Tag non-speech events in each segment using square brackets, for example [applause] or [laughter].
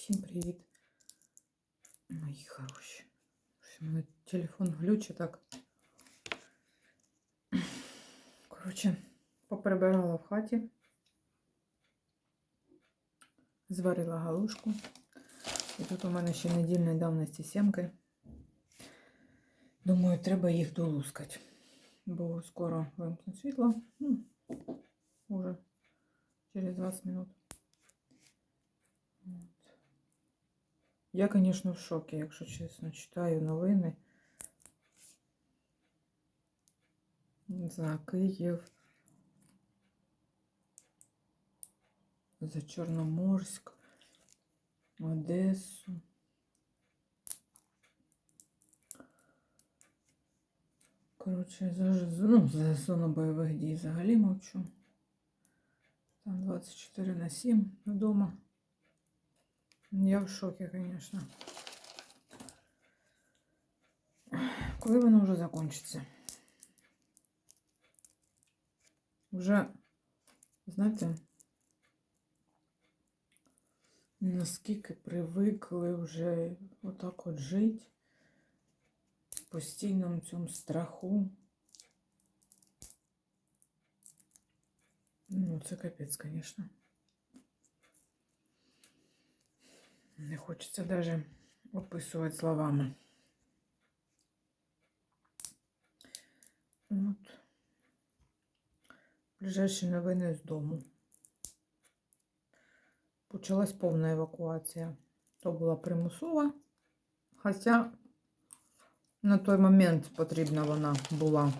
Всім привіт. Мої хороші. Що мене телефон глючить так. Коротше, поприбирала в хаті. Зварила галушку. І тут у мене ще недільної давності сімки. Думаю, треба їх долускати. Бо скоро вимкнуть світло. Ну, уже через 20 минут. Я, звісно, в шокі, якщо чесно, читаю новини. За Київ. За Чорноморськ, Одесу. Коротше, за, ну, за зону бойових дій взагалі мовчу. Там 24 на 7 вдома. Я в шокі, звісно. Коли воно вже закінчиться? Вже, знаєте, наскільки привикли вже отак от жити в постійному цьому страху. Ну, це капець, звісно. Не хочеться навіть описувати словами. От. Ближайші новини з дому. Почалась повна евакуація. То була примусова, хоча на той момент потрібна вона була.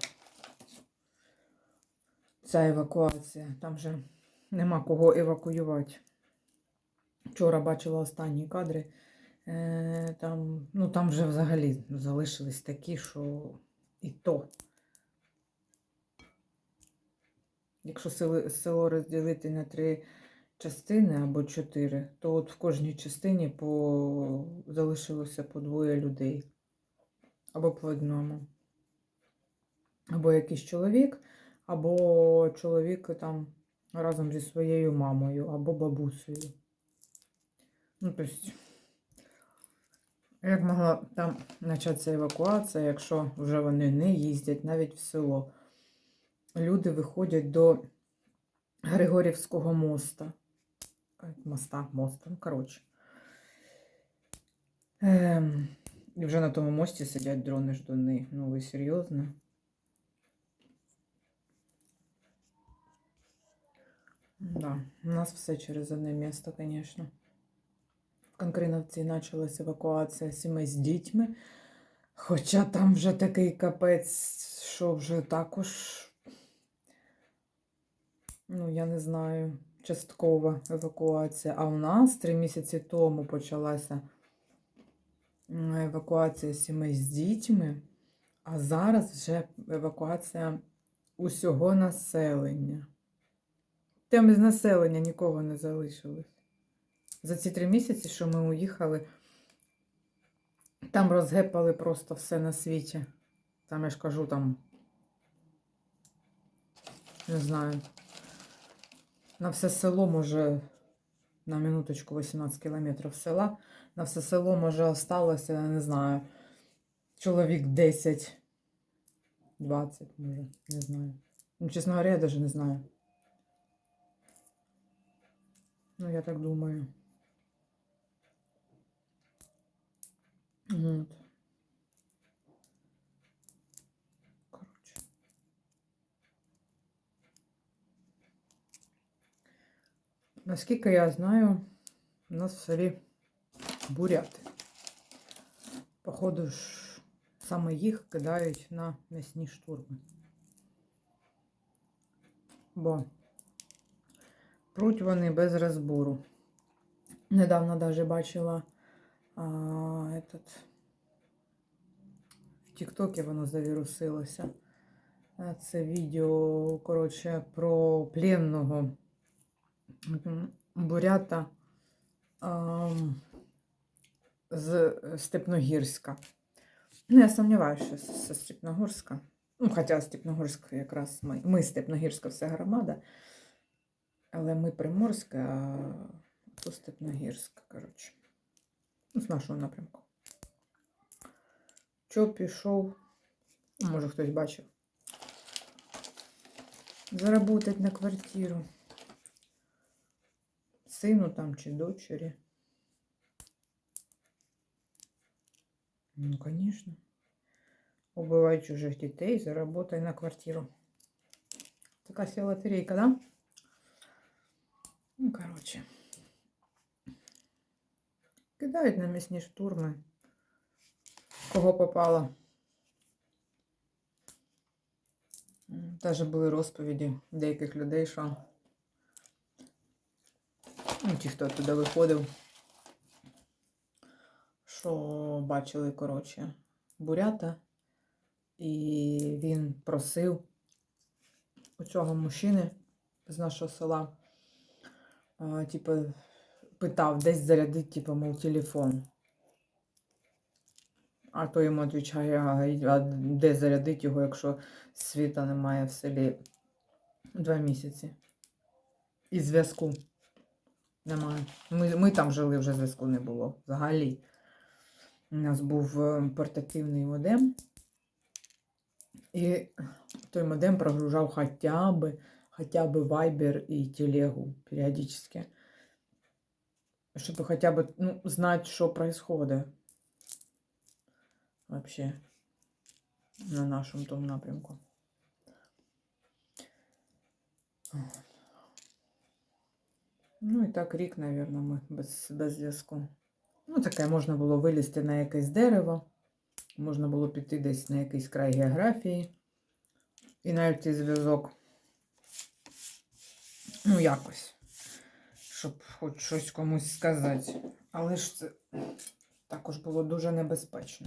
Ця евакуація. Там же нема кого евакуювати. Вчора бачила останні кадри. Е, Там, ну, там вже взагалі залишились такі, що і то. Якщо село, розділити на три частини або чотири, то от в кожній частині по... залишилося по двоє людей. Або по одному. Або якийсь чоловік, або чоловік там разом зі своєю мамою, або бабусею. Ну, тобто, як могла там початися евакуація, якщо вже вони не їздять навіть в село. Люди виходять до Григорівського моста. Моста, моста, ну, коротше. Ем, і вже на тому мості сидять дрони ждуни. Ну, ви серйозно? Да, у нас все через одне місто, звісно. Конкриновці почалась евакуація сімей з дітьми. Хоча там вже такий капець, що вже також, ну, я не знаю, часткова евакуація. А у нас три місяці тому почалася евакуація сімей з дітьми, а зараз вже евакуація усього населення. Там із населення нікого не залишилось. За ці три місяці, що ми уїхали, там розгепали просто все на світі. Там, я ж кажу, там, не знаю, на все село, може, на минуточку 18 кілометрів села, на все село, може, осталося, я не знаю, чоловік 10, 20, може, не знаю. Ну, чесно говоря, я навіть не знаю. Ну, я так думаю. Вот. Короче. Наскільки я знаю, у нас в селі буряти. Походу ж саме їх кидають на м'ясні штурми. Бо пруть вони без розбору. Недавно даже бачила а, этот, Тіктокі воно завірусилося. Це відео, коротше, про пленного бурята з Степногірська. Ну, я сумніваюся, що з Степногорська. Ну, хоча Степногорськ якраз ми, ми Степногірська вся громада. Але ми Приморська, а то Степногірська, коротше. Ну, з нашого напрямку. Чо пішов? Ну, Може, хтось бачив. Заработать на квартиру. Сину там чи дочері. Ну, конечно. Убивай чужих дітей, заработай на квартиру. Така себе лотерейка, да? Ну, короче. Кидають на місні штурми. Кого попало. Даже були розповіді деяких людей, що ну, ті, хто туди виходив, що бачили, коротше, бурята, і він просив у цього мужчини з нашого села, типу, питав, десь зарядить, типу, мов телефон. А той йому відповідає, а де зарядить його, якщо світа немає в селі два місяці. І зв'язку немає. Ми, ми там жили, вже зв'язку не було взагалі. У нас був е, портативний модем. І той модем прогружав хоча б, хоча б Viber і телегу періодично. Щоб хоча б ну, знати, що происходит вообще на нашому тому напрямку. Ну і так рік, мабуть, ми без, без зв'язку. Ну, таке можна було вилізти на якесь дерево, можна було піти десь на якийсь край географії і навіть цей зв'язок. Ну, якось. Щоб хоч щось комусь сказати. Але ж це також було дуже небезпечно.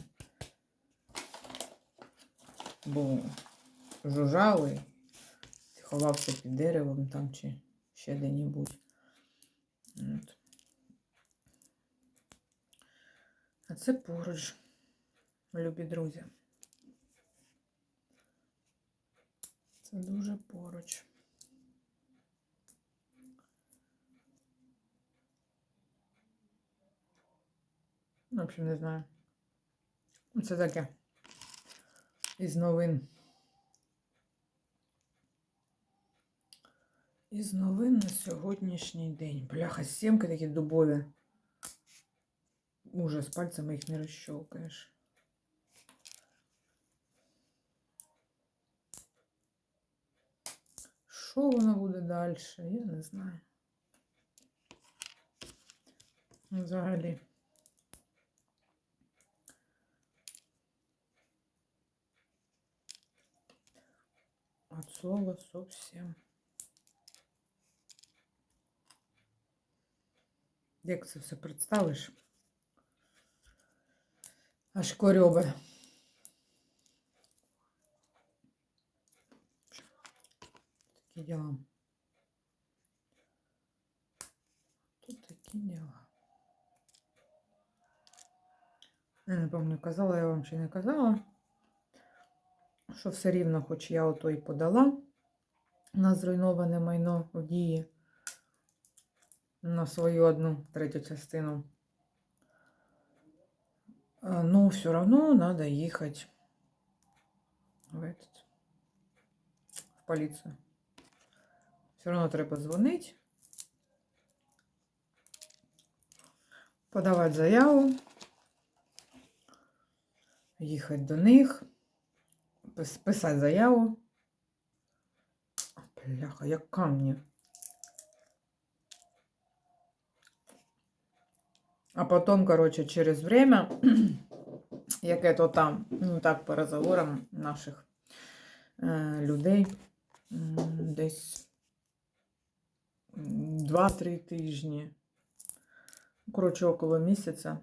Бо жужжали, ховався під деревом там чи ще де-небудь. А це поруч, любі друзі. Це дуже поруч. Ну, В общем, не знаю. Це таке. Із новин. Із новин на сьогоднішній день. Бляха, сімки такі дубові. Ужас, пальцями їх не розщолкаєш. Що воно буде далі? Я не знаю. Взагалі. От слова совсем. Як це все представиш? Аж корьобе. Такі діла. Тут такі діла. Я не пам'ятаю, казала я вам чи не казала, що все рівно, хоч я ото і подала на зруйноване майно в дії на свою одну третю частину. Но все равно надо ехать в этот, в полицию. Все равно треба дзвонити, подавати заяву, їхати до них, писати заяву. Бляха, як камні. А потом, короче, через время, [clears throat] яке то там, ну так, по розговорам наших е, людей, десь 2-3 тижні, коротше, около місяця,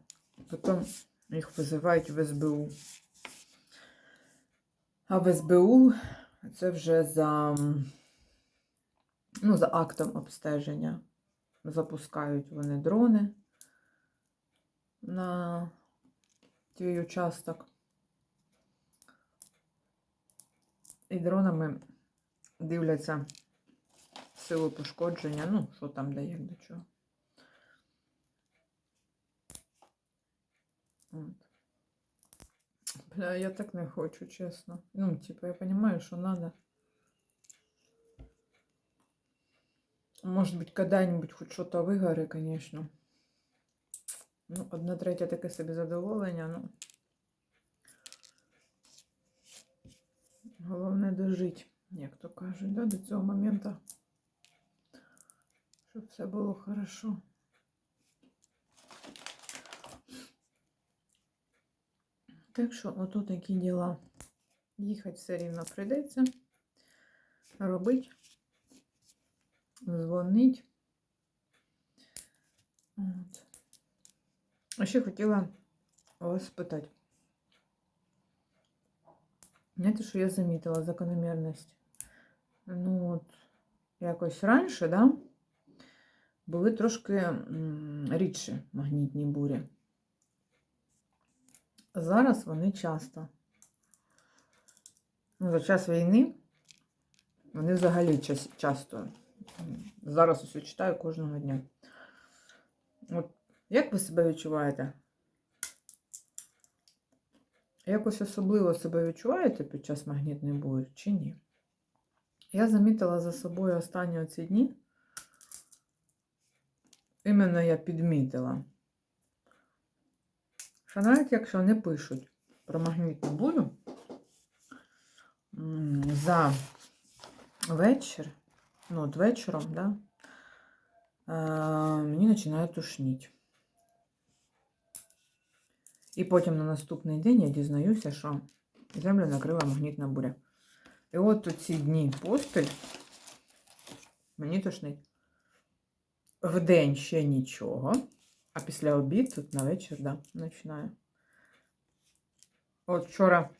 потім їх визивають в СБУ. А в СБУ це вже за, ну, за актом обстеження. Запускають вони дрони на твій участок. І дронами дивляться силу пошкодження, ну, що там де як до чого. От. Бля, я так не хочу, чесно. Ну, типа, я понимаю, що надо. Может быть, когда-нибудь хоть что-то вигоре, конечно. Ну, одна третя таке собі задоволення, ну. Головне дожити, як то кажуть, да, до цього моменту. Щоб все було хорошо. Так що, ото такі діла. Їхати все рівно прийдеться. Робить. Дзвонить. От. А ще хотіла вас спитати. Знаєте, що я замітила закономірність? Ну, от, якось раніше, да, були трошки м, рідші магнітні бурі. Зараз вони часто. Ну, за час війни вони взагалі час, часто. Зараз усе читаю кожного дня. От як ви себе відчуваєте? Якось особливо себе відчуваєте під час магнітної бурі чи ні? Я замітила за собою останні ці дні. Іменно я підмітила. Що навіть якщо не пишуть про магнітну бурю, за вечір, ну, от вечором, да, е, мені починає тушніть. І потім на наступний день я дізнаюся, що землю накрила магнітна буря. І от у ці дні поспіль мені тошнить. В день ще нічого, а після обід тут на вечір, да, починаю. От вчора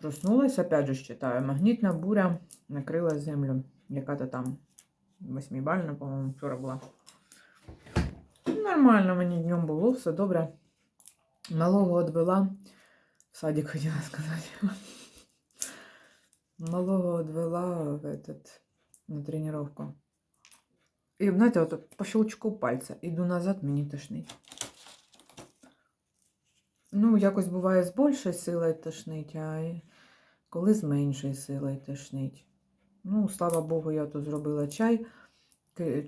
проснулась, опять же читаю, магнітна буря накрила землю. Яка-то там восьмибальна, по-моєму, вчора була. Нормально мені днем було, все добре. Малого відвела. В садик хотіла сказати. Малого відвела в этот, на тренировку. І, знаєте, от по щелчку пальця. Іду назад, мені тошнить. Ну, якось буває з більшою силою тошнить, а коли з меншою силою тошнить. Ну, слава Богу, я тут зробила чай.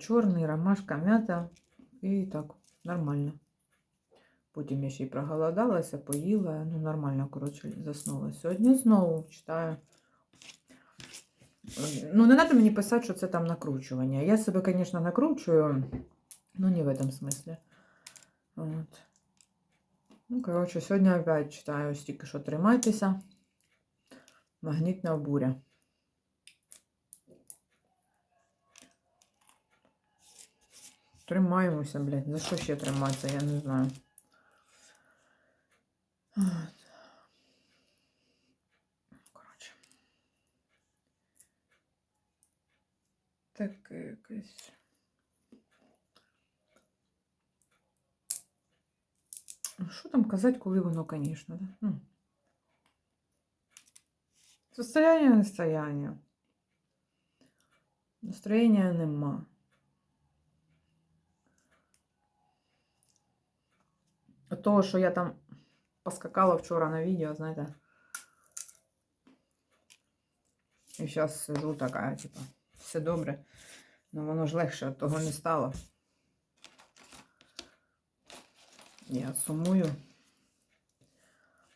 Чорний, ромашка, м'ята. І так, нормально. Потім я ще й проголодалася, поїла. Ну, нормально, коротше, заснула. Сьогодні знову читаю. Ну, не треба мені писати, що це там накручування. Я себе, звісно, накручую, ну не в этом смысле. От. Ну, коротше, сьогодні опять читаю стільки, що тримайтеся. Магнітна буря. Тримаємося, блядь. За що ще триматися, я не знаю. От. Так якось. Ну, Що там казати, коли воно, звісно, да? Ну. Состояние настроєння. Настроєння нема. От того, що я там поскакала вчора на відео, знаєте. І зараз сижу така, типа, Все добре. Ну воно ж легше від того не стало. Я сумую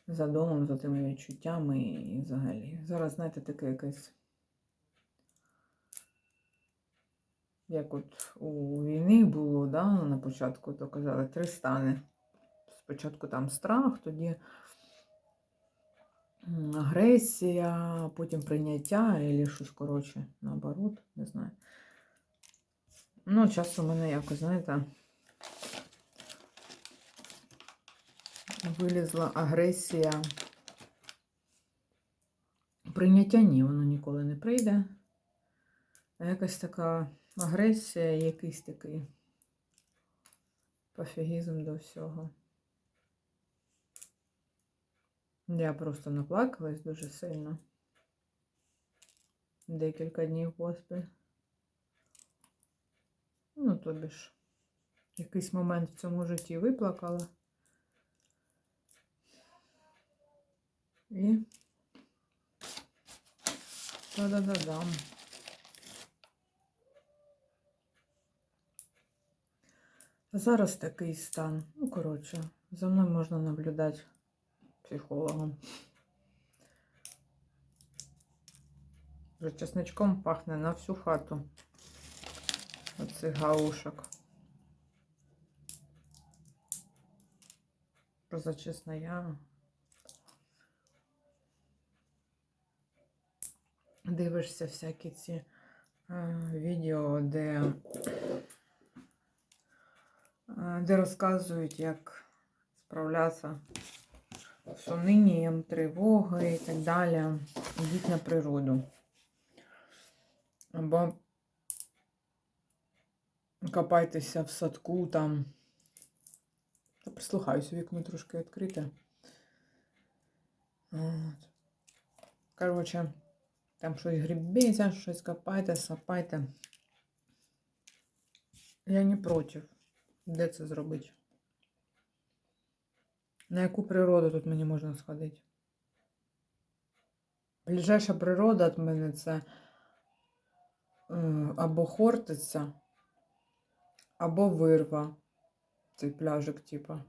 за домом, за тими відчуттями і взагалі. Зараз, знаєте, таке якесь. Як от у війни було, да, на початку, то казали, три стани. Спочатку там страх, тоді агресія, потім прийняття, або щось коротше, наоборот, не знаю. Ну, час у мене якось, знаєте, вилізла агресія. Прийняття ні, воно ніколи не прийде. А якась така агресія, якийсь такий пофігізм до всього. Я просто наплакалась дуже сильно. Декілька днів поспіль. Ну, тобі ж, якийсь момент в цьому житті виплакала. І та-да-да-дам. Зараз такий стан. Ну, коротше, за мною можна наблюдати психологом. Вже чесничком пахне на всю хату. Оцих гаушок. Просто чесно, я дивишся всякі ці е, відео, де, е, де розказують, як справлятися з унинням, тривогою і так далі. Йдіть на природу. Або копайтеся в садку там. Та прислухаюся, вікно трошки відкрите. От. Коротше, там щось грібіться, щось копайте, сапайте. Я не проти. Де це зробити? На яку природу тут мені можна сходити? Ближайша природа від мене це е, або Хортиця, або Вирва. Цей пляжик, типа.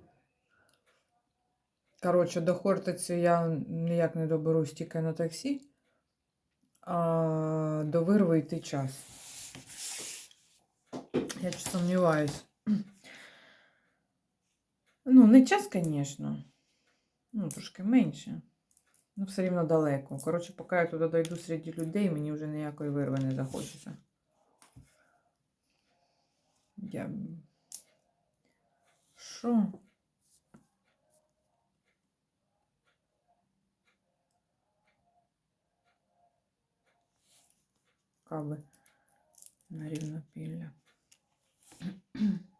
Коротше, до Хортиці я ніяк не доберусь тільки на таксі, а до Вирви йти час. Я ж сумніваюсь. Ну, не час, звісно. Ну, трошки менше. Ну, все рівно далеко. Коротше, поки я туди дойду серед людей, мені вже ніякої вирви не захочеться. Я... Що? Каби на рівнопілля. [clears throat]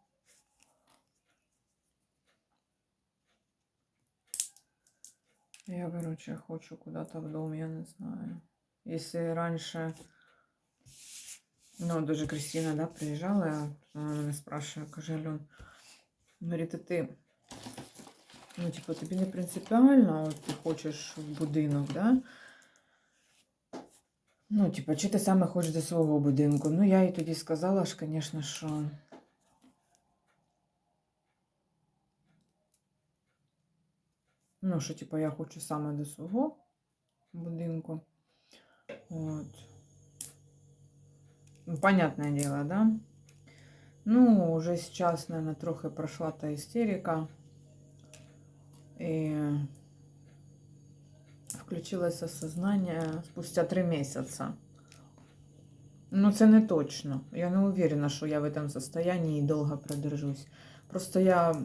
Я, короче, хочу куда-то в дом, я не знаю. Если раньше, ну, даже Кристина, да, приезжала, она меня спрашивает, каже, Ален, говорит, а ти, ну, типу, тобі не принципіально, от ти хочеш в будинок, да? Ну, типу, чи ти саме хочеш до свого будинку? Ну, я їй тоді сказала ж, звісно, що Ну, що, типу, я хочу саме до свого будинку. От. Ну, понятное дело, да? Ну, уже сейчас, наверное, трохи прошла та истерика. И включилось осознание спустя три месяца. Ну, це не точно. Я не уверена, що я в этом состоянии і довго продержусь. Просто я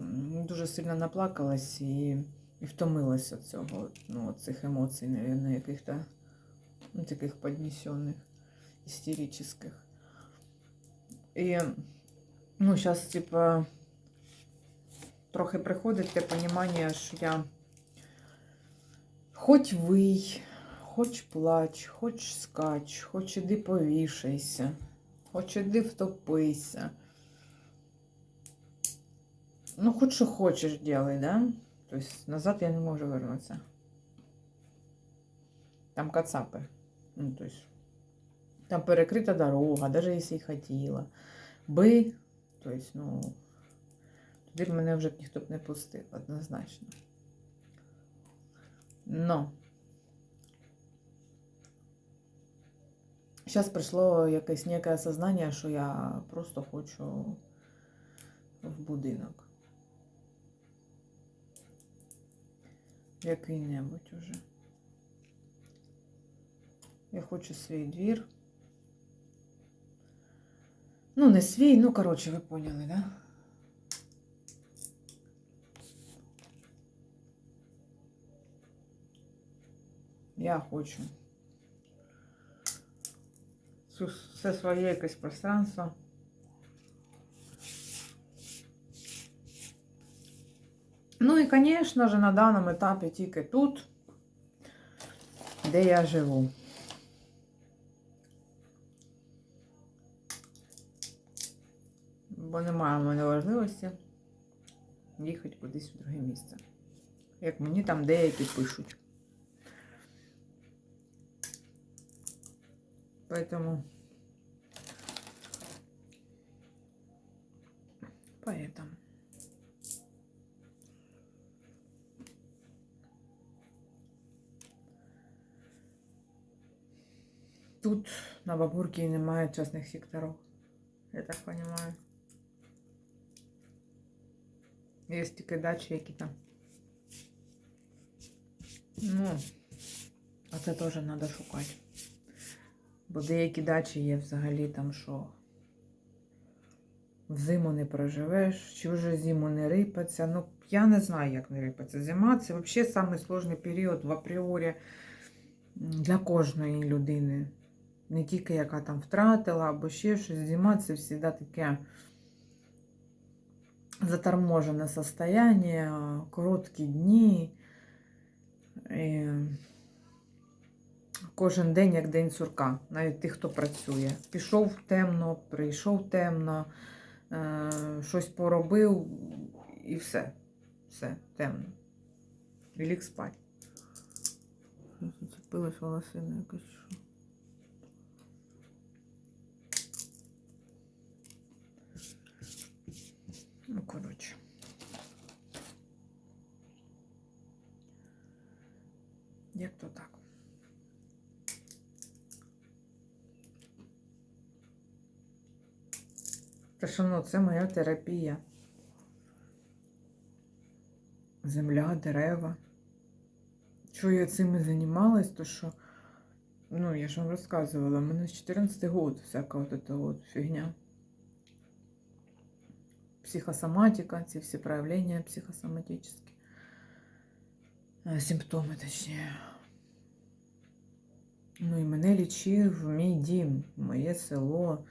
дуже сильно наплакалась і, і втомилась від цього, ну, цих емоцій, наверное, яких-то ну, таких піднесених, істеричних. І, ну, зараз, типа, трохи приходить те розуміння, що я хоч вий, хоч плач, хоч скач, хоч іди повішайся, хоч іди втопися. Ну, хоч що хочеш делай, да? Тобто назад я не можу вернутися. Там кацапи. Ну, то есть, там перекрита дорога, даже если і хотіла. Би, то есть, ну, тоді б мене вже б ніхто б не пустив, однозначно. Но зараз прийшло якесь некое осознання, що я просто хочу в будинок. Який-небудь уже. Я хочу свій двір. Ну, не свій, ну, коротше, ви поняли, да? Я хочу. Все своє якесь пространство. звісно же, на даному етапі тільки тут, де я живу. Бо немає в мене важливості їхати кудись в друге місце. Як мені там деякі пишуть. Поэтому. Поэтому. Тут на Бабурке немає частних секторів. Я так понимаю. Є тільки дачі, які там. Ну, а це теж треба шукати. Бо деякі дачі є взагалі там, що взиму не проживеш, вже зиму не рипаться. Ну, я не знаю, як не рипаться. Зима це взагалі самий сложний період в апріорі для кожної людини. Не тільки яка там втратила або ще щось. Зима це завжди таке заторможене состояние, короткі дні. І кожен день як день сурка, навіть тих, хто працює. Пішов темно, прийшов темно, е, щось поробив і все. Все, темно. І ліг спать. Зацепилась волосина якась. Ну, коротше. Як то так? Та що ну, це моя терапія. Земля, дерева. Чого я цим і займалась, то що, ну, я ж вам розказувала, в мене з 14 год всяка от от фігня. Психосоматика, ці всі проявлення психосоматичні. Е, Симптоми, точніше. Ну і мене лічив мій дім, моє село.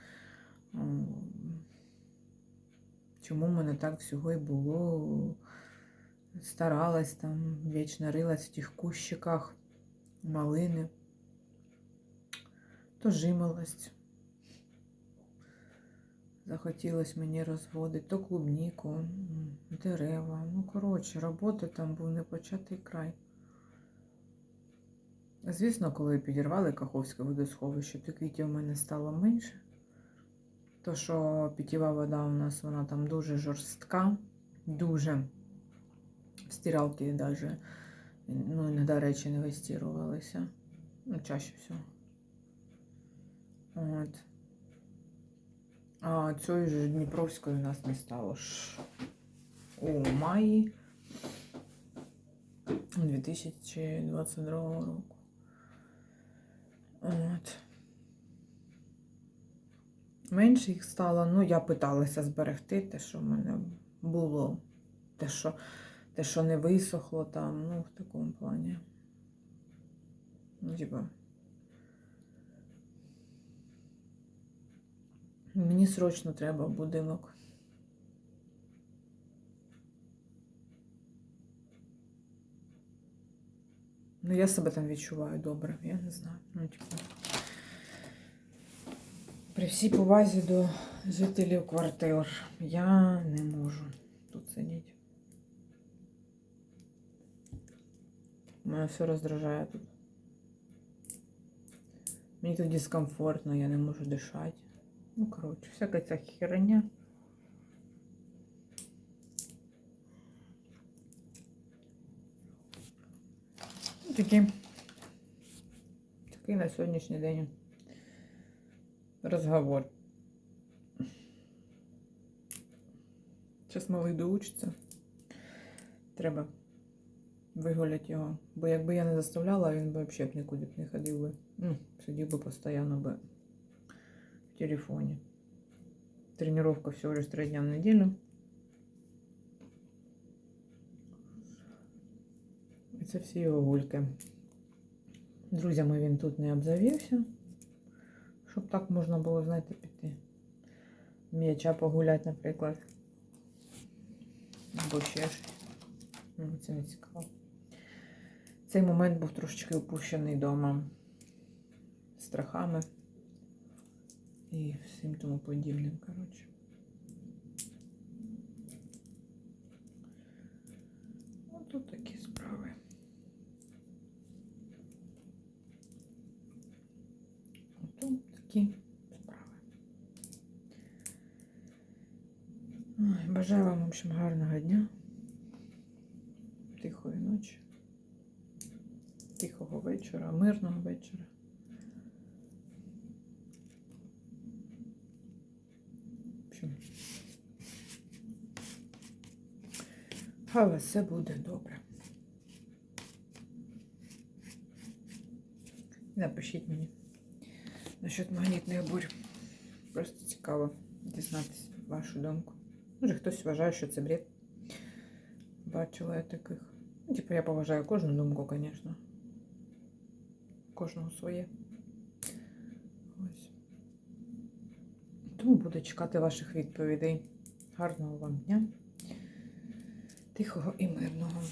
Чому в мене так всього і було? Старалась там, вічно рилась в тих кущиках малини. То жимолость. Захотілось мені розводити, то клубніку, дерева. Ну, коротше, роботи там був непочатий край. Звісно, коли підірвали Каховське водосховище, то квітів у мене стало менше. То, що питєва вода у нас, вона там дуже жорстка, дуже. В стиралки даже, ну, іноді речі не вистирувалися. Ну, чаще всього. От. А цієї ж Дніпровської у нас не стало ж у маї 2022 року. От. Менше їх стало, ну я питалася зберегти те, що в мене було, те, що, те, що не висохло там, ну, в такому плані. Ну, типа. Мені срочно треба будинок. Ну, я себе там відчуваю добре, я не знаю. Ну, типу. При всій повазі до жителів квартир я не можу тут сидіти. Мене все роздражає тут. Мені тут дискомфортно, я не можу дишати. Ну, коротше, всяка ця херня. Ну. Такий на сьогоднішній день розговор. Зараз малий доучиться. Треба вигуляти його. Бо якби я не заставляла, він би взагалі б нікуди б не ходив би. Ну, сидів би постійно би в телефоне. Тренировка всего лишь три дня в неделю. І це всі його гульки. Друзями він тут не обзавівся, щоб так можна було, знаєте, піти. М'яча погуляти, наприклад. Або ще щось. Ну, це не цікаво. Цей момент був трошечки опущений вдома страхами і всім тому подібним, коротше. Тут такі справи. Ось такі справи. Ой, бажаю вам, в общем, гарного дня, тихої ночі, тихого вечора, мирного вечора. Вас все буде добре. Напишіть мені насчет магнітних бурь. Просто цікаво дізнатися вашу думку. Може, хтось вважає, що це бред. Бачила я таких. Ну, типу, я поважаю кожну думку, звісно. Кожного своє. Ось. Тому буду чекати ваших відповідей. Гарного вам дня. Тихого і мирного.